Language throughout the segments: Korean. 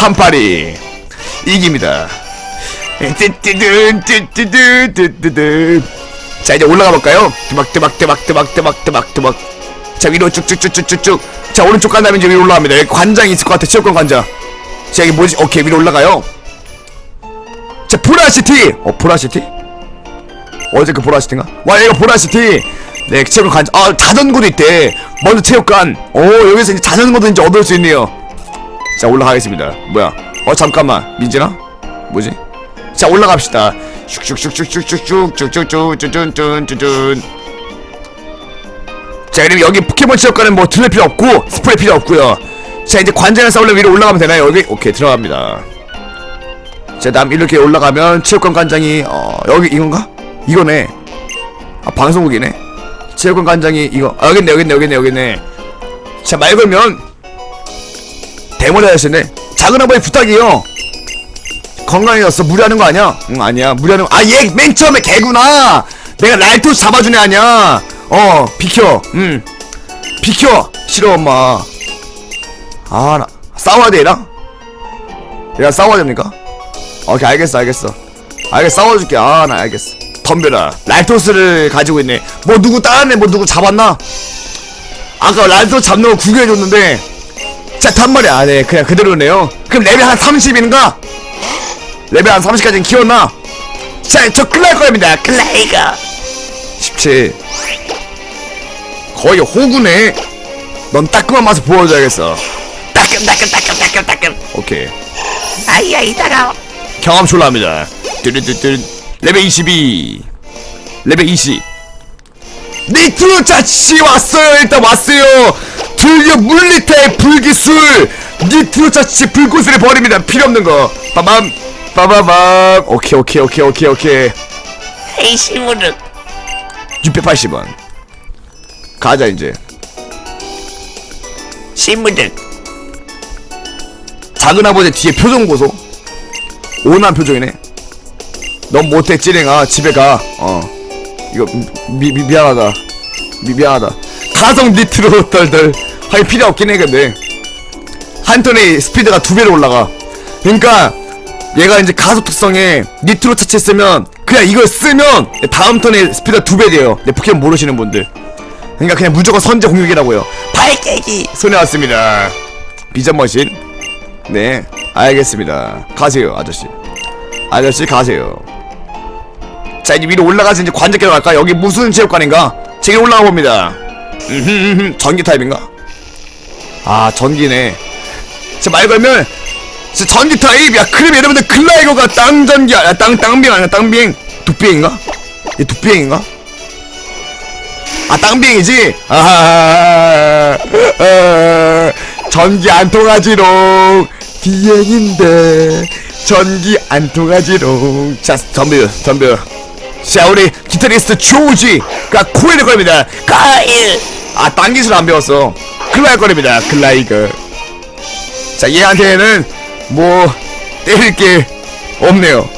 38이 이깁니다. 자 이제 올라가 볼까요? 뜨박 뜨박 뜨박 뜨박 뜨박 뜨박 자 위로 쭉쭉쭉쭉쭉쭉. 자 오른쪽 간 다음에 이제 위로 올라갑니다. 여기 관장이 있을 것 같아. 체육관 관장. 자 여기 뭐지? 오케이 위로 올라가요. 자 보라시티! 어 보라시티? 어제 그 보라시티인가? 와 여기가 보라시티! 네 체육관 관장. 아 자전거도 있대. 먼저 체육관. 오 여기서 이제 자전거도 이제 얻을 수 있네요 자 올라가겠습니다. 뭐야? 어 잠깐만. 민진아? 뭐지? 자 올라갑시다. 슉슉슉슉슉슉슉쭉쭉쭉쭉쭉쭉쭉쭉쭉쭉 자 그럼 여기 포켓몬 체육관은 뭐 들릴 필요 없고 스프레이 필요 없고요 자 이제 관장을 쌓으려 위로 올라가면 되나요? 여기? 오케이 들어갑니다. 자남 이렇게 올라가면 체육관 관장이 어 여기 이건가? 이거네. 아 방송국이네. 체육관 관장이 이거. 아 여깄네 여깄네 여깄네 여깄네. 자 말 걸면 대머리 아저씨네. 작은 아버지 부탁이요. 건강해졌어 무리하는 거 아니야? 응 아니야. 무리하는 거. 아얘 맨 처음에 개구나. 내가 라이토 잡아준 애 아니야. 어 비켜. 응. 비켜. 싫어 엄마. 아나 싸워야 돼 얘랑? 얘랑 싸워야 됩니까? 오케이 알겠어 알겠어. 알겠어 싸워줄게. 아 나 알겠어. 덤벼라. 랄토스를 가지고 있네. 뭐 누구 다른 애뭐 누구 잡았나? 아까 랄토스 잡는 거 구경해줬는데 자 단말이야 아, 네 그냥 그대로네요 그럼 레벨 한 30인가? 레벨 한 30까지는 키웠나? 자, 저 클라이 겁니다. 클라이가 17. 거의 호구네. 넌 따끔한 맛을 보여줘야겠어. 따끔, 따끔, 따끔, 따끔, 따끔. 오케이. 아이야 이따가 경험 출라합니다. 뚜루뚜뚜. 레벨 22. 레벨 20. 니트로 짜치 왔어요. 일단 왔어요. 드디어 물리타의 불기술. 니트로 짜치 불꽃을 버립니다. 필요 없는 거. 빠밤. 빠바밤. 오케이 오케이 오케이 오케이 오케이. 에이 시무르 680원. 가자 이제. 시무르 작은 아버지 뒤에 표정 보소. 오난 표정이네. 넌 못해 찌랭아 집에 가. 어. 이거 미, 미 미안하다. 미, 미안하다. 가성 니트로 덜덜. 하긴 필요 없긴 해 근데. 한 턴에 스피드가 두 배로 올라가. 그러니까 얘가 이제 가속 특성에 니트로 차체 쓰면 그냥 이걸 쓰면 다음 턴에 스피드가 두 배 돼요. 내 포켓몬 모르시는 분들. 그러니까 그냥 무조건 선제 공격이라고요. 발깨기 손에 왔습니다. 비전 머신. 네, 알겠습니다. 가세요, 아저씨. 아저씨 가세요. 자 이제 위로 올라가서 이제 관제께로 갈까? 여기 무슨 체육관인가? 제게 올라가 봅니다. 전기 타입인가? 아 전기네. 자말 걸면 자, 전기 타입. 야 그럼 여러분들 글라이거가 땅 전기 아니야? 땅 땅비행 아니야? 땅비행? 독비행인가? 얘 독비행인가? 아 땅비행이지? 아하하하 아, 전기 안 통하지롱 비행인데 전기 안 통하지롱 자 덤벼 덤벼 자 우리 기타리스트 조지가 코일을 겁니다 가일 아 딴기술 안 배웠어 클라이 거립니다. 클라이거. 자 얘한테는 뭐 때릴 게 없네요.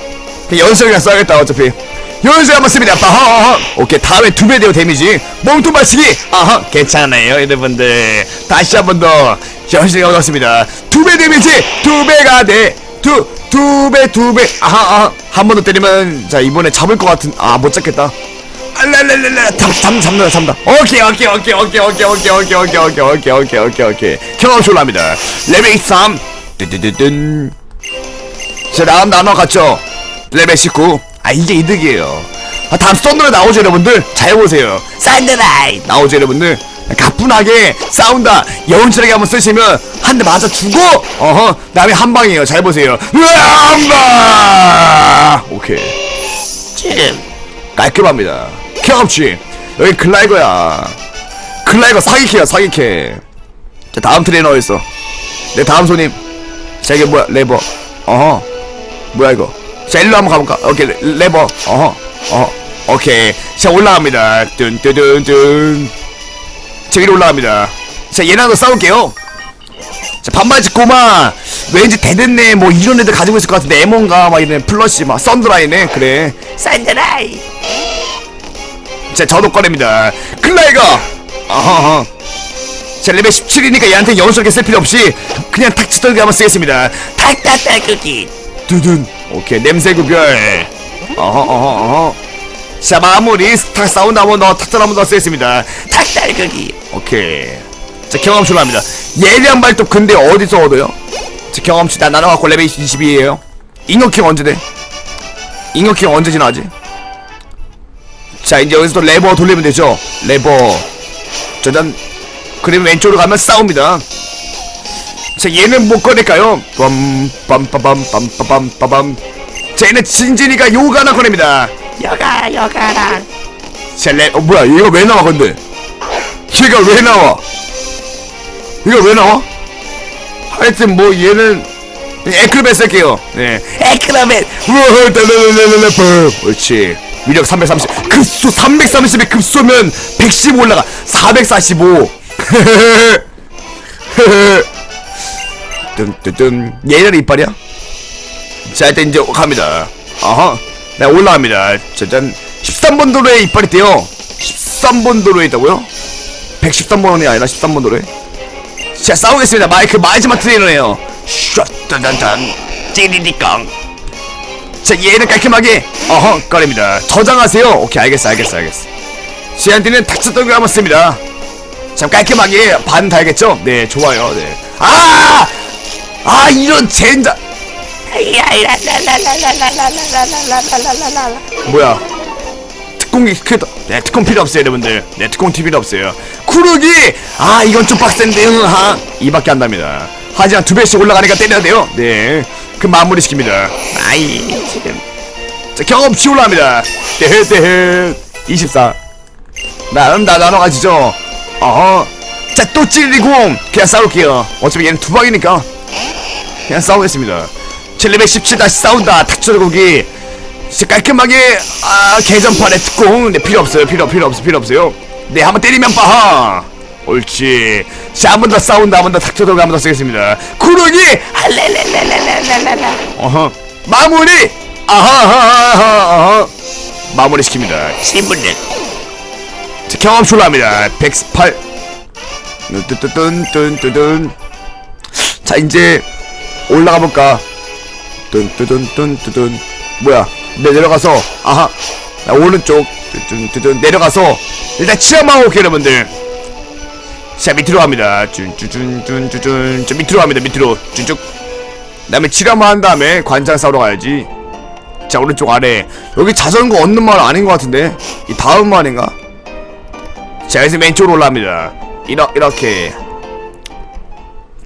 연습이나 써야겠다 어차피. 연습 한번 씁니다. 빠하하 오케이 다음에 두배 돼요 데미지. 몸통 받치기. 아하 괜찮아요 여러분들. 다시 한 번 더 연습 얻었습니다. 두 배 데미지 두 배가 돼두 두 배 두배. 아하 아하. 한 번 더 때리면 자 이번에 잡을 것 같은 아 못 잡겠다 알랄랄랄라 잡는다 잡는다 오케이 오케이 오케이 오케이 오케이 오케이 오케이 오케이 오케이 오케이 오케이 오케이 오케이 경험 졸랍니다 레벨 3 뚜뚜뚜뚜 자 다음 나눠 갔죠 레벨 19아 이게 이득이에요 아 다음 썬더에 나오죠 여러분들 잘 보세요 산드라이 나오죠 여러분들 가뿐하게 싸운다 여운처럼 한번 쓰시면 한 대 맞아 주고 어허 다음에 한 방이에요 잘 보세요 으아, 한방 오케이 지금 깔끔합니다. 경험치 여기 글라이거야. 글라이거 사기캐야 사기캐. 자 다음 트레이너 있어. 내 다음 손님. 자 이게 뭐야 레버. 어허. 뭐야 이거. 자 일로 한번 가볼까. 오케이 레, 레버. 어허. 어허. 오케이. 자 올라갑니다. 뚠뚠뚠뚠. 자 위로 올라갑니다. 자 얘랑도 싸울게요. 자 반바지 꼬마 왠지 대댄네 뭐 이런 애들 가지고 있을 것 같은데 에몬가 막 이런 플러시 막 썬드라이네 그래 산드라이 자 저도 꺼냅니다. 클라이거. 어허허. 자 레벨 17이니까 얘한테 영수하게 쓸 필요 없이 그냥 탁 치던게 한번 쓰겠습니다. 탁탁탁구기 두둔. 오케이 냄새 구별. 어허 어허 어허. 자 마무리. 탁 사운드 한번 넣어 탁 한번 더 쓰겠습니다. 탁탁구기 오케이. 자 경험치로 합니다. 예리한 발톱 근데 어디서 얻어요? 자 경험치 나 나눠갖고 레벨 22에요. 잉어킹 언제 돼? 잉어킹 언제 지나지? 자 이제 여기서 또 레버 돌리면 되죠 레버 짜잔 그러면 왼쪽으로 가면 싸웁니다 자 얘는 못 꺼낼까요? 빰빰빰빰빰빰빰빰 자 얘는 진진이가 요가 하나 꺼냅니다 여가 여가랑 자 레.. 어 뭐야 얘가 왜 나와 근데 얘가 왜 나와 얘가 왜 나와? 하여튼 뭐 얘는 에크로벳 쓸게요 네 에크로벳 우와 달라달라달라 옳지 위력 330 급소 330에 급소면 115 올라가. 445 뜬뜬뜬. 얘는 이빨이야? 자 일단 이제 갑니다. 아하. 네 올라갑니다. 짜잔 13번 도로에 이빨이 있대요 13번 도로에 있다고요? 113번이 아니라 13번 도로에? 자 싸우겠습니다. 마이크 마지막 트레이너네요. 슈딴딴딴. 찌리리깡 자 얘는 깔끔하게. 어허 꺼립니다. 저장하세요. 오케이 알겠어 알겠어 알겠어. 쟤한테는 닥쳤던 걸 한번 씁니다. 참 깔끔하게 반 달겠죠? 네 좋아요 네. 아! 아 이런 젠장 뭐야? 특공이 크다 네 특공 필요 없어요 여러분들. 네 특공 TV는 없어요. 쿠르기! 아 이건 좀 빡센데 요 아, 이밖에 안답니다. 하지만 두 배씩 올라가니까 때려야 돼요. 네. 그 마무리 시킵니다. 아이 지금. 자 경험치 올라갑니다. 데헤데헤 24 나름 다 나눠 가지죠? 어허. 자또 찌리공. 그냥 싸울게요. 어차피 얘는 두 방이니까. 그냥 싸우겠습니다. 717 다시 싸운다. 탁철고기 진짜 깔끔하게 아 개전판에 특공 네 필요 없어요. 필요 필요 없어 필요 없어요. 네 한번 때리면 빠하 옳지. 자 한 번 더 싸운다 한 번 더 탁철고기 한번 더 쓰겠습니다. 쿠르기! 할랄랄랄랄랄랄랄라 어허. 마무리! 아하하하하. 마무리 시킵니다. 신분증 자, 경험 출라합니다. 118 뚠뚠뚠뚠뚠 자 이제 올라가 볼까? 뚠뚠뚠뚠뚠 뭐야? 내 내려가서 아하. 나 오른쪽. 뚠뚠뚠 내려가서 일단 치아만 올게요 여러분들 자 밑으로 갑니다. 쭌쭌쭌쭌쭌 저 밑으로 갑니다 밑으로. 쭉쭉. 다음에 치료만 한 다음에 관장 싸우러 가야지. 자 오른쪽 아래. 여기 자전거 얻는 마을 아닌 것 같은데? 이 다음 마을인가? 자 여기서 왼쪽으로 올라갑니다. 이러, 이렇게.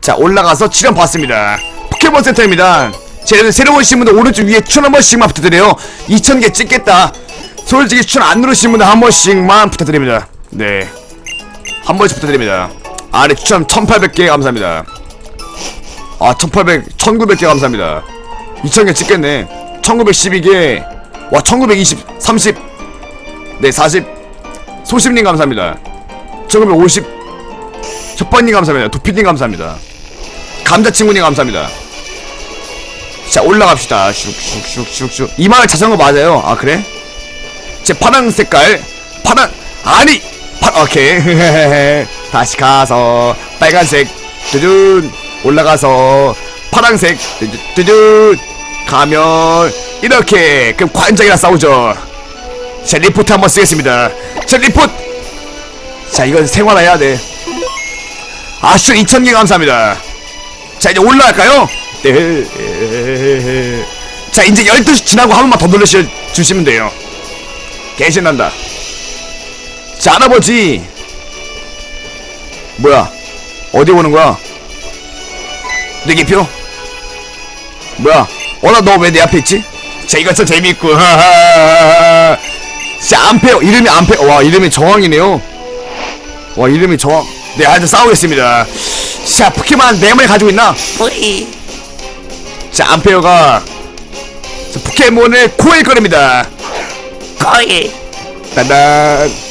자 올라가서 치료 받습니다. 포켓몬 센터입니다. 제 새로운 오신 분들 오른쪽 위에 추천 한 번씩만 부탁드려요. 2000개 찍겠다. 솔직히 추천 안 누르신 분들 한 번씩만 부탁드립니다. 네 한 번씩 부탁드립니다. 아래 추천 1800개 감사합니다. 아 1800, 1900개 감사합니다. 2000개 찍겠네. 1912개 와 1920, 30 네, 40 소심님 감사합니다. 1950 첫번님 감사합니다. 도피님 감사합니다. 감자친구님 감사합니다. 자 올라갑시다. 슉슉슉슉슉. 이 마을 자전거 맞아요. 아 그래? 제 파란 색깔 파란 아니! 파 오케이. 다시 가서 빨간색 뚜둔 올라가서 파란색 뚜둔 가면 이렇게. 그럼 관장이랑 싸우죠. 자 리포트 한번 쓰겠습니다. 자 리포트. 자 이건 생활해야 돼. 아슈 2000개 감사합니다. 자 이제 올라갈까요? 네. 자 이제 12시 지나고 한 번만 더 눌러주시면 주시면 돼요. 개신난다 자 할아버지. 뭐야? 어디 오는 거야? 뇌기표? 뭐야? 어나 너왜 내 앞에 있지? 자 이거 참 재미있고. 하하하하. 자 암페어 이름이 암페어 와 이름이 저항이네요. 와 이름이 저항 네 아주 싸우겠습니다. 자 포켓몬 네 마리 가지고 있나? 뿌이. 자 암페어가 자, 포켓몬을 코에 꺼냅니다. 거의 따단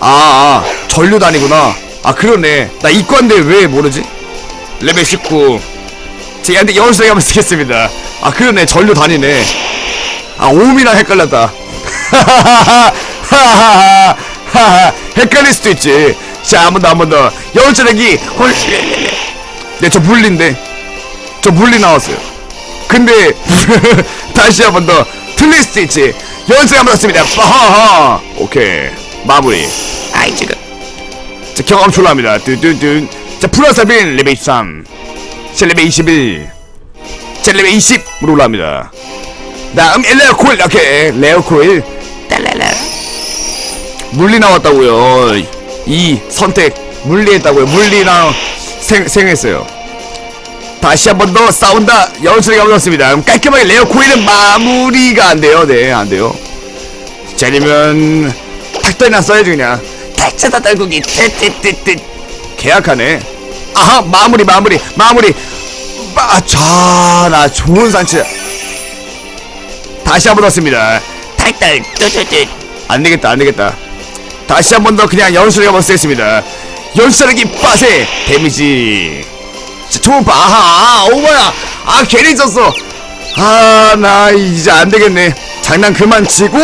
아, 아 전류도 아니구나 아 그러네 나 이과인데 왜 모르지? 레벨 19 제한테 연습생 한번 쓰겠습니다 아 그러네 전류 다니네 아 오미랑 헷갈렸다 하하하하 헷갈릴 수도 있지 자, 한 번 더, 한 번 더. 연체력이 훨씬. 네, 저 물리 나왔어요. 근데, 다시 한 번 더. 틀릴 수도 있지. 연습 한번 했습니다. 빠하하. 오케이. 마무리. 아이 지금 자, 경험 출라합니다. 뚜뚜뚜. 자, 플러스빈 레벨 23. 자, 레벨 21. 자, 레벨 20으로 올라갑니다. 다음, 레어코일. 오케이. 레어코일. 랄랄라 물리 나왔다고요. 이 선택 물리 했다고요. 물리랑 생, 생했어요. 다시 한 번 더 싸운다. 연출이. 그럼 깔끔하게 레어 코일은 마무리가 안 돼요. 네, 안 돼요. 자, 아니면 탁달이나 써야지 그냥. 닥쳐다 떨구기 뜨뜨뜨뜨 계약하네. 아하, 마무리, 마무리, 마무리. 마, 자, 나 좋은 산치. 다시 한 번 넣습니다. 탈달 뜨뜨뜨 안 되겠다, 안 되겠다. 다시 한 번 더 그냥 연수력 한번 쓰겠습니다. 연수력이 빠세 데미지. 자, 초음파, 아하, 오마야. 아, 괜히 졌어. 아, 나 이제 안 되겠네. 장난 그만 치고.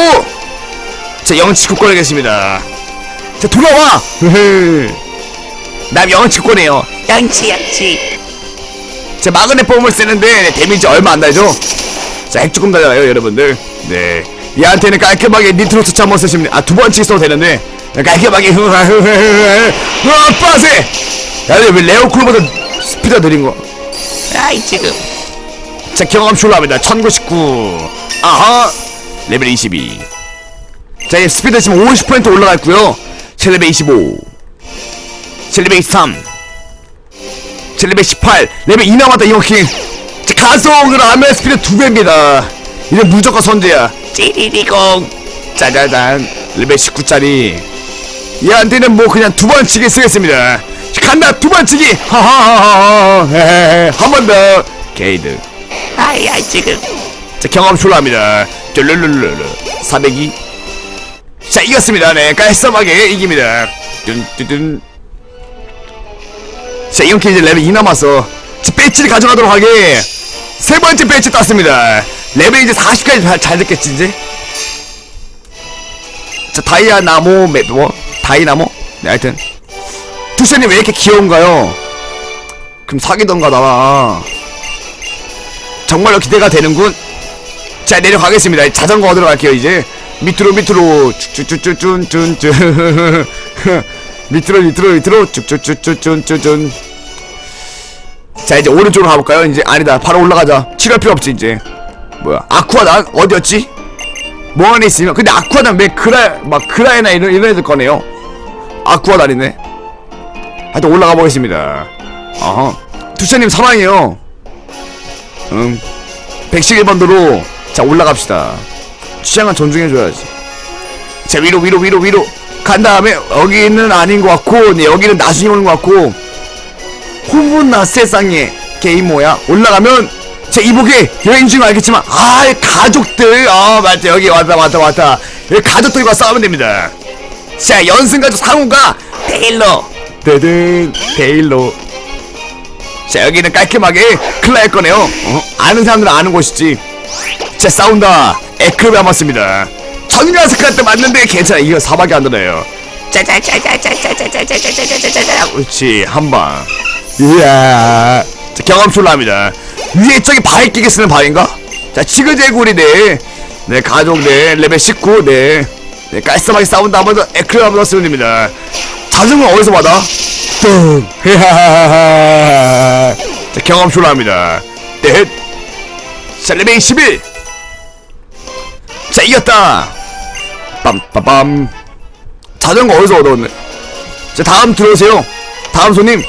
자, 영치 국권하겠습니다. 자, 돌아와. 남 영치 국권해요. 양치 양치 자, 마그넷 폼을 쓰는데 데미지 얼마 안 나죠? 자, 핵 조금 달려요, 여러분들. 네. 얘한테는 깔끔하게 니트로스 한번 쓰시면 아, 두 번씩 써도 되는데 깔끔하게 으아, 빠세! 야, 근데 왜 레오쿨보다 스피드가 느린 거? 아이 지금 자, 경험 출라합니다. 1099. 아하! 레벨 22. 자, 이제 스피드 지금 50% 올라갔고요. 셀레벨 25. 셀레벨 23. 셀레벨 18. 레벨 2 남았다, 이호킹. 자, 가속을 하면 스피드 2배입니다. 이제 무조건 선제야. 찌리리공 짜자잔. 레벨 19짜리. 얘한테는 뭐 그냥 두 번 치기 쓰겠습니다. 자, 간다, 두 번 치기. 하하하하. 한 번 더. 게이드. 아이 아이 지금 자 경험 출라합니다 르르르르 402. 자 이겼습니다. 네 깔끔하게 이깁니다. 뚠뚠뚠. 자 이렇게 이제 레벨 2 남았어. 자 배치를 가져가도록 하게 세 번째 배치 땄습니다. 레벨 이제 40까지 잘, 잘 됐겠지 이제. 자 다이아 나무 매- 뭐 다이 나무? 네 하여튼 투세님 왜 이렇게 귀여운가요? 그럼 사귀던가 나와. 정말로 기대가 되는군. 자 내려가겠습니다. 자전거 얻으러 갈게요 이제. 밑으로 밑으로 쭉쭉쭉쭉쭉쭉쭉 밑으로 밑으로 밑으로 쭉쭉쭉쭉쭉쭉 자 이제 오른쪽으로 가볼까요? 이제 아니다 바로 올라가자. 칠할 필요 없지 이제. 뭐야 아쿠아단 어디였지? 뭐 안에 있으면 근데 아쿠아단 왜 그라 막 그라이나 이런 이런 애들 거네요. 아쿠아단이네. 하여튼 올라가 보겠습니다. 어허 두샤님 사랑해요. 응. 111번도로 자 올라갑시다. 취향은 존중해줘야지. 자 위로 위로 위로 위로. 간 다음에 여기는 아닌 것 같고 네, 여기는 나중에 오는 것 같고. 후문나 세상에 게임 뭐야 올라가면 제 이복에 여행 중 알겠지만 아 가족들. 아 맞다. 여기 왔다 왔다 왔다. 여기 가족들과 싸우면 됩니다. 자 연승 가족 상우가 데일로 데든 데일로 자 여기는 깔끔하게 클라일 거네요. 어? 아는 사람들은 아는 곳이지. 자 싸운다 에크롭이 남았습니다. 때 맞는데 괜찮아. 이거 사박이 안 되네요. 짜자자자자자자자자자자자자자 그렇지 한방 이야. 자 경험술로 합니다. 위에 저기 바위 끼게 쓰는 바위인가? 자 치그제구리 네. 네 가족 네 레벨 19 네, 네 깔끔하게 싸운다 한번 더 에크롭 한번 더 쓰면 됩니다. 자전거 어디서 받아? 뚱. 자 경험술로 합니다. 넷 자, 레벨 11자 이겼다. 빰빰빰. 자전거 어디서 얻어왔네 자 다음 들어오세요. 다음 손님.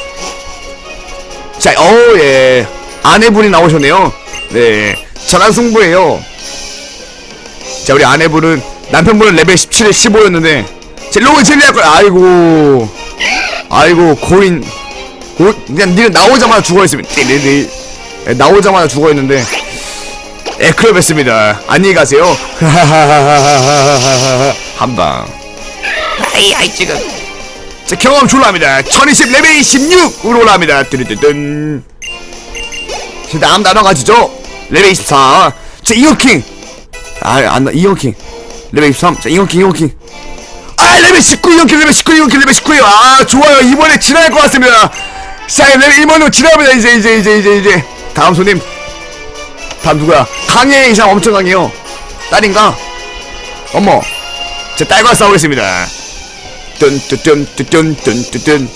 자 어 예. 아내분이 나오셨네요. 네. 전환 승부예요. 자 우리 아내분은 남편분은 레벨 17에 15였는데 제 로그 젤리할 거야. 아이고. 아이고 고인. 고, 그냥 니는 나오자마자 죽어있으면 띠리리. 예, 나오자마자 죽어있는데 에크럽 했습니다. 안녕히 가세요. 한방. 아이 아이 지금. 자 경험 졸라합니다. 1020 레벨 16으로 올라갑니다. 뚜루뚜뚜 자 다음 단어 가지죠. 레벨 24 자 이어킹. 아 안나 이어킹. 레벨 23 자 이어킹 이어킹. 아자 레벨 19 이렇게 레벨 19 이렇게 레벨 19 아 좋아요. 이번에 지나갈 것 같습니다. 자 레벨 1번으로 지나갑니다. 이제 이제 이제 이제 이제. 다음 손님 다음 누구야? 강해 이상 엄청 강해요. 딸인가? 어머 제 딸과 싸우겠습니다. 뚠뚠뚠뚠뚠뚠뚠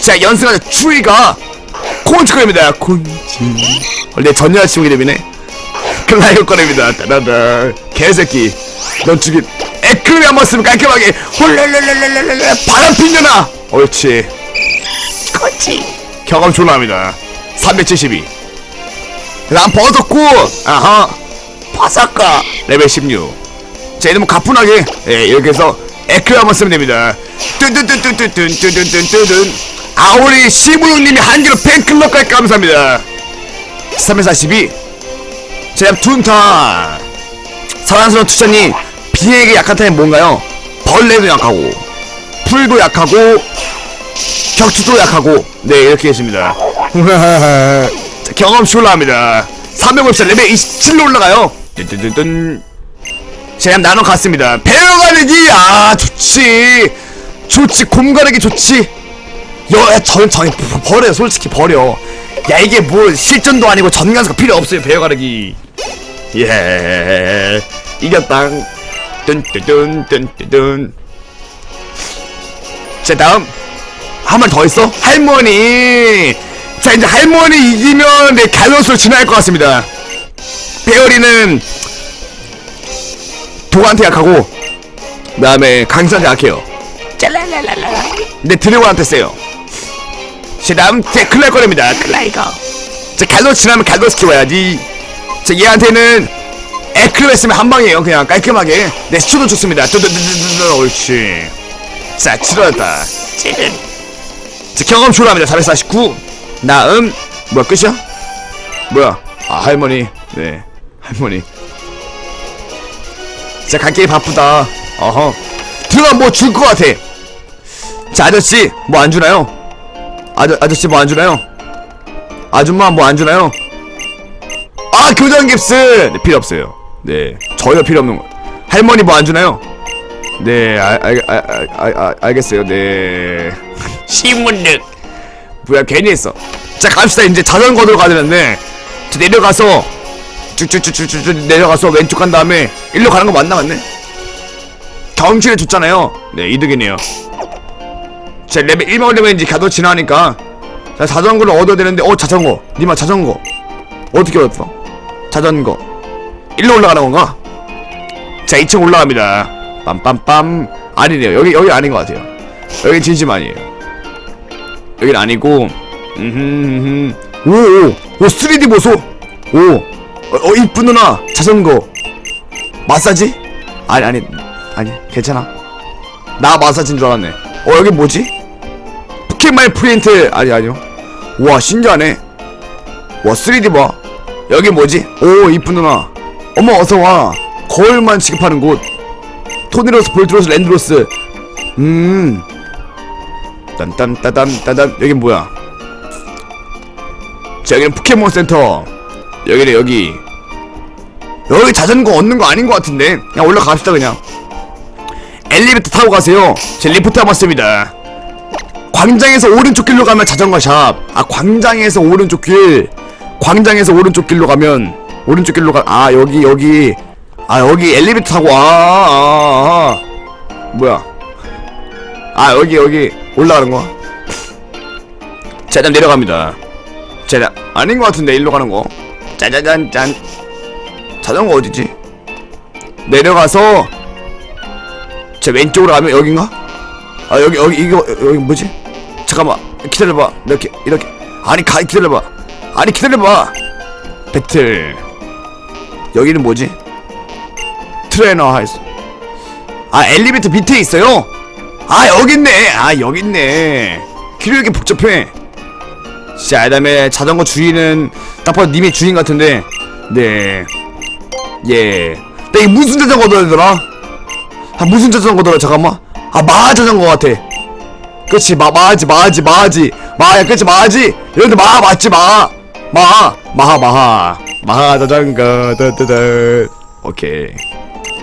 자 연승하자. 추위가 콘치거입니다. 콘치 어, 내전 여자친구 이름이네 클라이어 거입니다. 따다다 개새끼. 넌 죽인 에크를 한번 쓰면 깔끔하게 홀랄랄랄랄랄랄 바람 핀년아 옳지 코치 경험 졸라합니다 372 난 벗었고. 아하. 버섯거 레벨 16 자 이러면 가뿐하게 예 이렇게 해서 에크 한번 쓰면 됩니다. 뚠뚠뚠뚠뚠뚠뚠뚠뚠 아 우리 시무용님이 한 개로 팬클럽까지 감사합니다. 342 제압 툰타. 사랑스러운 투자님 비에게 약한 타입 뭔가요? 벌레도 약하고 풀도 약하고 격투도 약하고. 네 이렇게 했습니다. 자, 경험 출라합니다. 350살 레벨 27로 올라가요. 뜬뜬뜬뜬 제가 나눠 갔습니다. 배워가르기 아 좋지. 좋지 곰가르기 좋지. 여전 버려 솔직히 버려. 야 이게 뭐 실전도 아니고 전간수가 필요 없어요 배워가르기. 예. 이겼다. 뚠뚠뚠 뚠뚠뚠. 자 다음. 한 번 더 있어. 할머니 자 이제 할머니 이기면 내 갤러스로 지나갈 것 같습니다. 페어리는 도한테 약하고 그 다음에 강산한테 약해요. 짤랄랄랄라. 근데 드래곤한테 세요. 자 다음 데클랄 거랍니다. 클라이거. 자 갤러스 지나면 갤러스 키워야지. 자 얘한테는 에클레 쓰면 한 방이에요 그냥. 깔끔하게. 내 수도 좋습니다. 뚜두두두두 옳지. 자 치러졌다. 자 경험 출하합니다. 449 다음? 뭐야 끝이야? 뭐야? 아 할머니. 네 할머니. 자 갈게 바쁘다. 어허. 들어가 뭐줄 것 같아. 자 아저씨 뭐 안 주나요? 아저, 아저씨 뭐 안 주나요? 아줌마 뭐 안 주나요? 아 교장 깁스! 네, 필요 없어요. 네 저희가 필요 없는 거. 할머니 뭐 안 주나요? 네 알, 알, 알, 알, 알, 알, 알겠어요. 네. 시문득 뭐야 괜히 했어. 자 갑시다. 이제 자전거로 가야 되는데. 저 내려가서 쭉쭉쭉쭉쭉 내려가서 왼쪽 간 다음에 일로 가는 거 맞나 맞네? 경치를 줬잖아요. 네 이득이네요. 자 레벨 1만 올리면 이제 가도 지나니까. 자 자전거를 얻어야 되는데 어 자전거. 니마 자전거. 어떻게 얻었어? 자전거. 일로 올라가는 건가? 자 2층 올라갑니다. 빰빰빰. 아니네요. 여기 여기 아닌 것 같아요. 여기 진심 아니에요 여긴 아니고 오오 오 3D 보소. 오 어, 어 이쁜 누나 자전거. 마사지? 아니 아니 아니 괜찮아. 나 마사지인 줄 알았네. 어 여기 뭐지? 포켓마일 프린트. 아니 아니요. 와 신기하네. 와 3D 봐. 여기 뭐지? 오 이쁜 누나. 어머 어서와. 거울만 취급하는 곳. 토니로스 볼트로스 랜드로스. 음 딴딴따단 여긴 뭐야? 자 여기는 포켓몬 센터. 여기네 여기. 여기 자전거 얻는 거 아닌 것 같은데. 그냥 올라갑시다 그냥. 엘리베이터 타고 가세요. 제 리프트 해봤습니다. 광장에서 오른쪽 길로 가면 자전거 샵아 광장에서 오른쪽 길. 광장에서 오른쪽 길로 가면 오른쪽 길로 가아 여기 여기. 아 여기 엘리베이터 타고 아, 아, 아, 아. 뭐야? 아 여기 여기 올라가는 거. 자 일단 내려갑니다. 자 일단 아닌 것 같은데 일로 가는 거. 짜자잔 짠. 자전거 어디지? 내려가서 제 왼쪽으로 가면 여긴가? 아 여기 여기 이거 여기 뭐지? 잠깐만 기다려봐 이렇게 이렇게 아니 가 기다려봐 아니 기다려봐 배틀 여기는 뭐지? 트레이너 하이스 아 엘리베이터 밑에 있어요? 아 여기 있네. 아 여기 있네. 길이 이렇게 복잡해. 자 그다음에 자전거 주인은 딱 봐도 님의 주인 같은데. 네예. 나 이게 무슨 자전거더라 아? 무슨 자전거더라 잠깐만. 아 마하 자전거 같아. 그치 마 마하지 마하지 마하지. 마야 그치 마하지. 여기도 마하 맞지 마하? 마하 마하 마하. 마하 자전거 따따따 오케이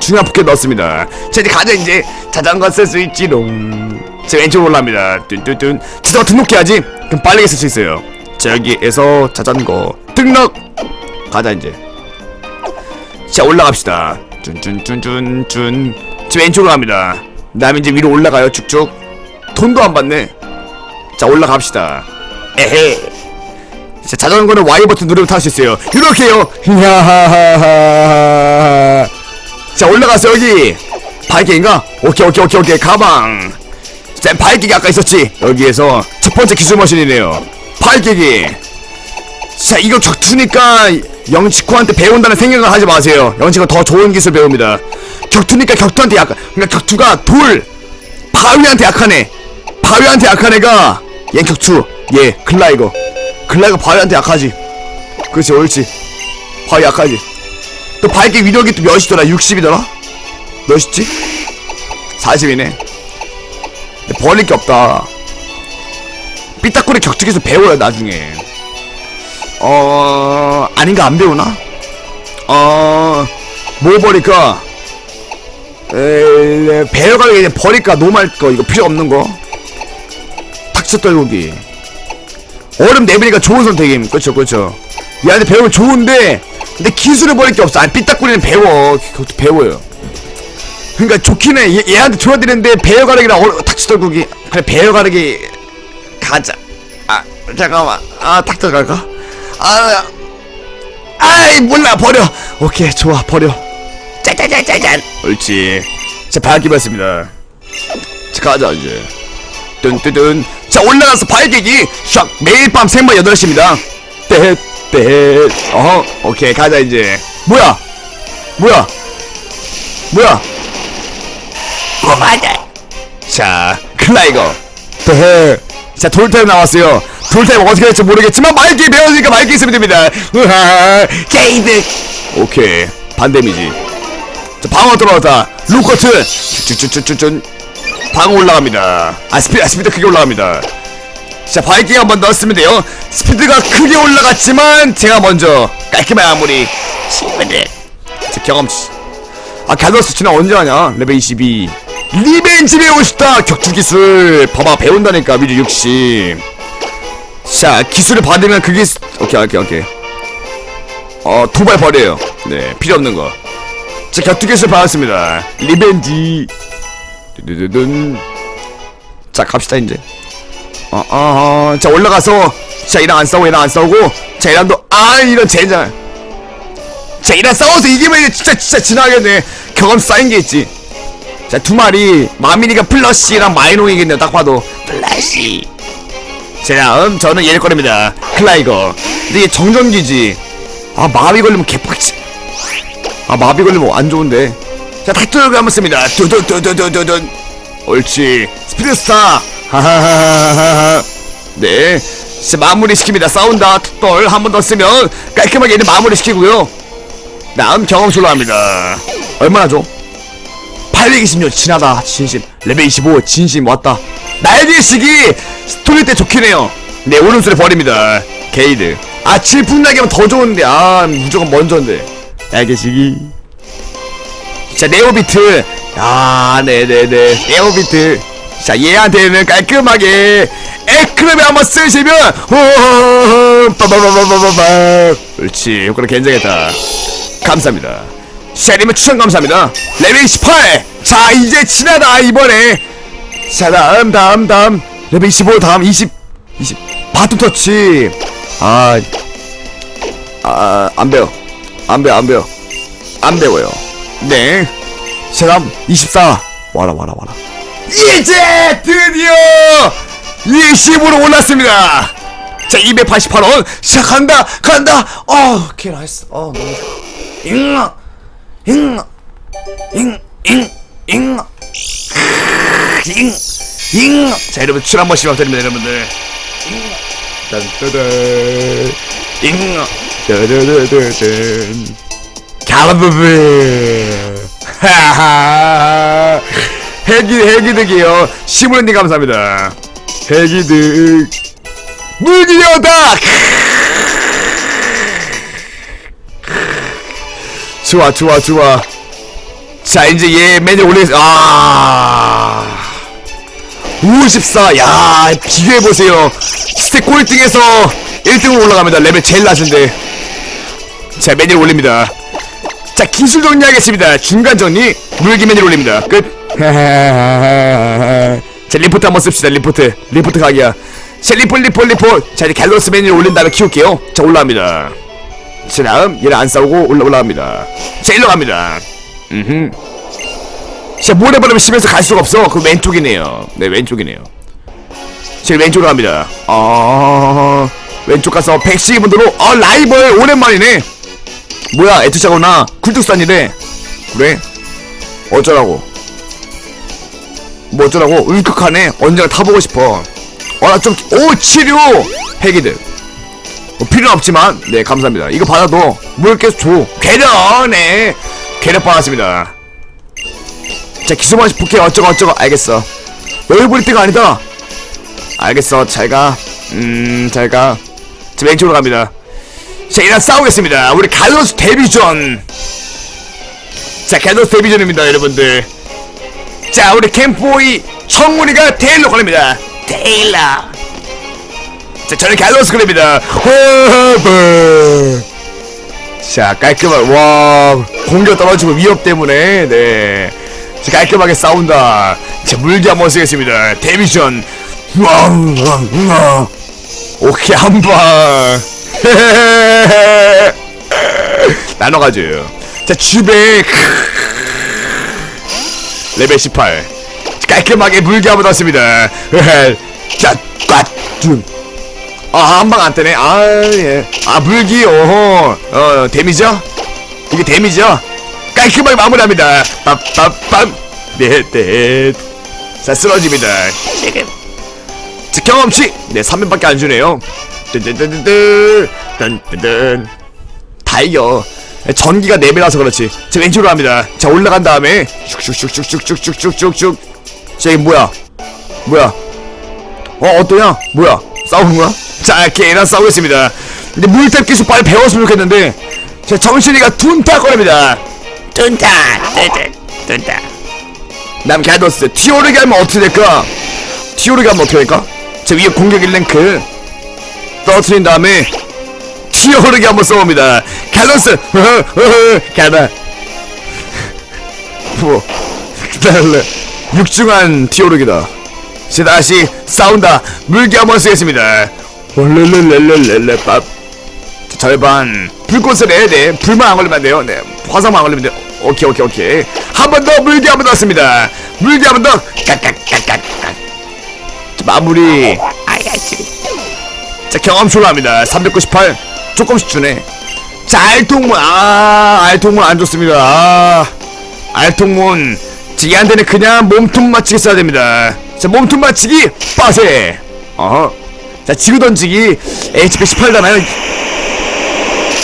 중요한 포켓 넣었습니다. 자 이제 가자 이제 자전거 쓸 수 있지롱. 자 왼쪽으로 올라갑니다. 뚠뚠뚠. 자전거 등록해 야지. 그럼 빠르게 쓸수 있어요. 자 여기에서 자전거 등록. 가자 이제. 자 올라갑시다. 쭌쭌쭌쭌쭌 자 왼쪽으로 갑니다. 그 다음에 이제 위로 올라가요 쭉쭉. 돈도 안 받네. 자 올라갑시다. 에헤. 자 자전거는 Y 버튼 누르면 탈 수 있어요. 이렇게요. 야하하하 자 올라가서 여기. 바이킹인가? 오케이 오케이 오케이 오케이. 가방. 자 바이킹이 아까 있었지? 여기에서 첫 번째 기술 머신이네요. 바이킹이 자 이거 격투니까 영치쿠한테 배운다는 생각을 하지 마세요. 영치쿠가 더 좋은 기술 배웁니다. 격투니까 격투한테 약간 그러니까 격투가 돌 바위한테 약한 애 바위한테 약한 애가 얘 격투. 얘 글라 이거. 글라 이거 바위한테 약하지. 그렇지 옳지. 바위 약하지 또 바이킹 위력이 또 몇이더라? 60이더라? 몇이지? 40이네. 버릴 게 없다. 삐딱거리 격투기에서 배워요 나중에. 어 아닌가 안 배우나? 어 뭐 버릴까? 에 배워가게 그냥 버릴까? 노말 거 이거 필요 없는 거? 탁쳐 떨구기. 얼음 내비니까 좋은 선택임. 그렇죠 그렇죠. 얘한테 배우면 좋은데 근데 기술을 버릴 게 없어. 아니 삐딱거리는 배워. 그것도 배워요. 그러니까 좋긴 해. 얘, 얘한테 줘야 되는데 배워가르기랑 얼, 탁쳐 떨구기. 그래 배워가르기 가자. 아 잠깐만. 아 탁쳐 갈까? 아 아이 몰라. 버려. 오케이 좋아. 버려. 짜자자자잔. 옳지. 자 밝기봤습니다. 자 가자 이제. 뚠뚠뚠. 자 올라가서 발기기. 샥. 매일 밤 생방 8시입니다. 떼 떼 어허 오케이 가자 이제. 뭐야? 뭐야? 뭐야? 고마다 자 클라이거. 떼. 자 돌타임 나왔어요. 돌타임 어떻게 될지 모르겠지만 말기 배우니까 말기 있으면 됩니다. 으하 게이드. 오케이 반데미지. 자 방어 들어왔다. 루커트. 쭈쭈쭈쭈쭈 방어 올라갑니다. 아 스피드 아, 스피드 크게 올라갑니다 자 바이킹 한번 넣었으면 돼요. 스피드가 크게 올라갔지만 제가 먼저 깔끔한 마무리 친구들 자 경험치 아 갤러스 지나 언제 하냐? 레벨 22 리벤지 배우고 싶다. 격투 기술 봐봐 배운다니까 미리 60자 기술을 받으면 그게 스- 오케이 오케이 오케이. 어 도발 버려요. 네 필요 없는 거자 격투 기술 받았습니다. 리벤지. 자 갑시다 이제 어 어 어, 자 올라가서. 자 이랑 안 싸우고 이랑 안 싸우고. 자 이랑도 아 이런 젠장 자 이랑 싸워서 이기면 이제 진짜 진짜 지나가겠네. 경험 쌓인 게 있지. 자 두 마리. 마미니가 플러시랑 마이농이겠네요. 딱 봐도. 플래시. 자 다음 저는 얘를 꺼냅니다. 클라이거. 근데 얘 정전기지. 아 마비 걸리면 개빡치. 아 마비 걸리면 안 좋은데. 자 닥터를 한번 씁니다. 두두두두두두둔 옳지. 스피드스타 하하하하하 네 자, 마무리 시킵니다. 싸운다 툭돌 한 번 더 쓰면 깔끔하게 얘는 마무리 시키고요. 다음 경험술로 합니다. 얼마나 줘? 820년 지나다. 진심. 레벨 25 진심 왔다. 날개 시기 스토리 때 좋긴 해요. 네 오른손에 버립니다. 게이드. 아 질풍 날개면 더 좋은데. 아 무조건 먼저인데. 날개 시기. 자 네오비트. 아 네네네. 네오비트 자 얘한테는 깔끔하게 에크름에 한번 쓰시면 호호호호 빠바바바바바바. 그렇지 효과는 굉장했다. 감사합니다. 셰리면 추천 감사합니다. 레벨 18 자 이제 지나다 이번에. 자 다음 다음 다음. 레벨 25 다음 20 20 바톤 터치. 아아안 배워. 안 배워 안 배워. 안 배워요. 네. 자, 다음 24 와라 와라 와라 이제 드디어 20으로 올랐습니다. 자 288원 시작한다 간다. 어 오케이 나이스. 어 너무 좋아. 잉어 잉어 잉잉 잉 잉 잉 잉 자 여러분 출 한 번씩 부탁드립니다 여러분들. 딴따단. 잉어 따다다다단. 갈라브브 하하 해기 해기득이요. 시무르님 감사합니다. 해기득 무기여다 좋아 좋아 좋아. 자 이제 얘 메뉴 올리겠습니다 아 54, 야 비교해 보세요. 스택 꼴등에서 1등으로 올라갑니다. 레벨 제일 낮은데. 자 메뉴 올립니다. 자 기술 정리하겠습니다. 중간 정리 물기 메뉴 올립니다. 끝 자 리포트 한번 씁시다 리포트. 리포트 각이야. 자 리포트 리포트 리포트 자 이제 갤러스 메뉴를 올린 다음에 키울게요. 자 올라갑니다. 자 다음 얘를 안 싸우고 올라 올라갑니다. 자 일로 갑니다. 음흠. 진짜 모래바람이 심해서 갈 수가 없어. 그 왼쪽이네요. 네 왼쪽이네요. 제 왼쪽으로 갑니다. 어 왼쪽 가서 112분도로 어 라이벌 오랜만이네. 뭐야 에투샤구나 굴뚝산이래 그래? 어쩌라고 뭐 어쩌라고? 울컥하네. 언제나 타보고 싶어. 어나좀오 치료! 핵이들. 뭐 필요는 없지만 네 감사합니다. 이거 받아도 물 계속 줘. 괴련해. 괴력 받았습니다. 자 기소마시 부캐 어쩌고 어쩌고. 알겠어. 너희 부릴 때가 아니다? 알겠어. 잘가. 음 잘가. 자 왼쪽으로 갑니다. 자 일단 싸우겠습니다. 우리 갈로스 데뷔전. 자 갈로스 데뷔전입니다 여러분들 자 우리 캠보이 청문이가 테일러 걸립니다. 테일러. 자 저는 갈로스 걸립니다. 허브. 자 깔끔한 와 공격 떨어지고 위협 때문에 네. 자, 깔끔하게 싸운다. 자 물기 한번 쓰겠습니다. 와우. 오케이 한방 나눠가줘요 자 주백 레벨 18 깔끔하게 물기 한번 넣습니다 자 꽈줌 아, 한 방 안 뜨네. 아, 예. 아, 물기, 오호. 어, 데미죠? 이게 데미죠? 깔끔하게 마무리합니다. 빰빰빰. 네, 네. 자, 쓰러집니다. 지금 자, 경험치! 네, 3면밖에 안 주네요. 뜬뜬뜬뜬뜬. 뜬뜬뜬. 다 이겨. 전기가 4배라서 그렇지. 자, 왼쪽으로 갑니다. 자, 올라간 다음에, 슉슉슉슉슉슉슉슉슉슉. 자, 이게 뭐야? 뭐야? 어, 어떠냐? 뭐야? 싸우는 거야? 자, 걔랑 싸우겠습니다. 근데 물탑 기술 빨리 배웠으면 좋겠는데, 제 정신이가 둔탁거립니다. 둔다 둔다 둔다. 남 갸더스 티오르기 하면 어떻게 될까? 티오르기 하면 어떻게 될까? 제 위에 공격 1랭크 떨어뜨린 다음에 티오르기 한번 써봅니다. 갸더스 가다 뭐 기다릴래. 육중한 티오르기다. 이제 다시 싸운다. 물기 한번 쓰겠습니다. 랄랄랄랄랄랄 밥. 절반. 불꽃을 내야 돼. 불만 안 걸리면 안 돼요. 네 화상만 안 걸리면 돼요 오케이 오케이 오케이. 한 번 더 물기 한번 넣었습니다. 물기 한 번더. 깍깍깍깍깍. 마무리. 아야 지금 자 경험치로 합니다. 398 조금씩 주네. 자 알통문. 아 알통문 안 좋습니다. 아 알통문. 자, 얘한테는 그냥 몸통 맞추기 써야 됩니다. 자 몸통 맞추기 빠세. 어허 자 지구 던지기 HP 18다나요?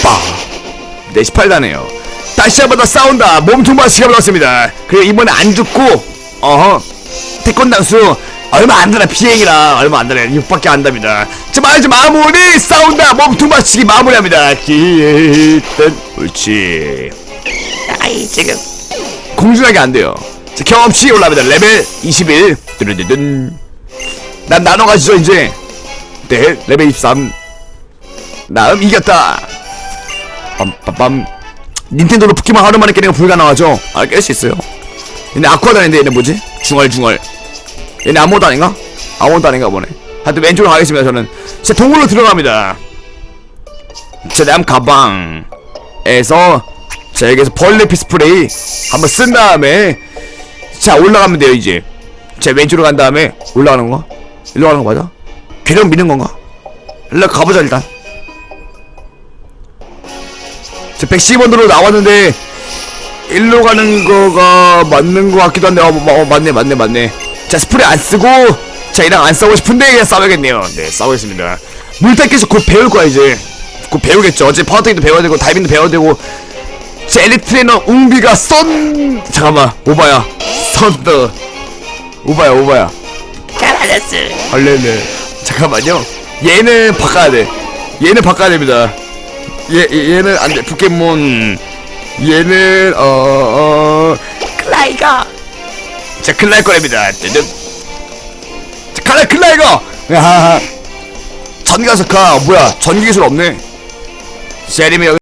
빠네 18다네요. 다시 한번 더 싸운다. 몸통 맞추기 한번 넣었습니다. 그리고 이번에 안 죽고 어허 태권 단수 얼마 안 되나 비행이라. 얼마 안 되네 6밖에 안 답니다. 자 말이지 마무리! 싸운다! 몸통 맞추기 마무리합니다. 기든 옳지. 아이 지금. 공준하게 안 돼요. 자 경험치 올라갑니다. 레벨 21 뚜르드든 난 나눠가지죠 이제. 네 레벨 23 다음 이겼다. 빰빰빰. 닌텐도로 포켓몬 하루 만에 깨는 거 불가능하죠? 아 깰 수 있어요. 얘네 아쿠아단인데 얘네 뭐지? 중얼중얼 얘네 아무것도 아닌가? 아무것도 아닌가 보네 하여튼 왼쪽으로 가겠습니다 저는 제 동굴로 들어갑니다 제 다음 가방에서 자 여기서 벌레 피스프레이 한번 쓴 다음에 자 올라가면 돼요 이제 자 왼쪽으로 간 다음에 올라가는 건가? 일로 가는 거 맞아? 괴력 미는 건가? 일로 가보자 일단 자 110원으로 나왔는데 일로 가는 거가 맞는 거 같기도 한데 어, 어, 어 맞네 맞네 맞네 자 스프레이 안 쓰고 자 이랑 안 싸우고 싶은데 그냥 싸우겠네요. 네 싸우겠습니다. 물타기에서 곧 배울 거야 이제. 곧 배우겠죠. 어제 파워테이도 배워야 되고 다이빙도 배워야 되고. 자 엘리 트레이너 웅비가 썬 잠깐만 오바야. 썬더. 오바야 오바야. 잘하셨어. 얼레레 잠깐만요. 얘는 바꿔야 돼. 얘는 바꿔야 됩니다. 얘, 얘 얘는 안돼. 포켓몬. 얘는 어어. 이거 자 큰일 날 거랍니다. 뜨든 자 가라 큰일 나 이거! 야하하 전가석화 뭐야 전기기술 없네. 세림이 여기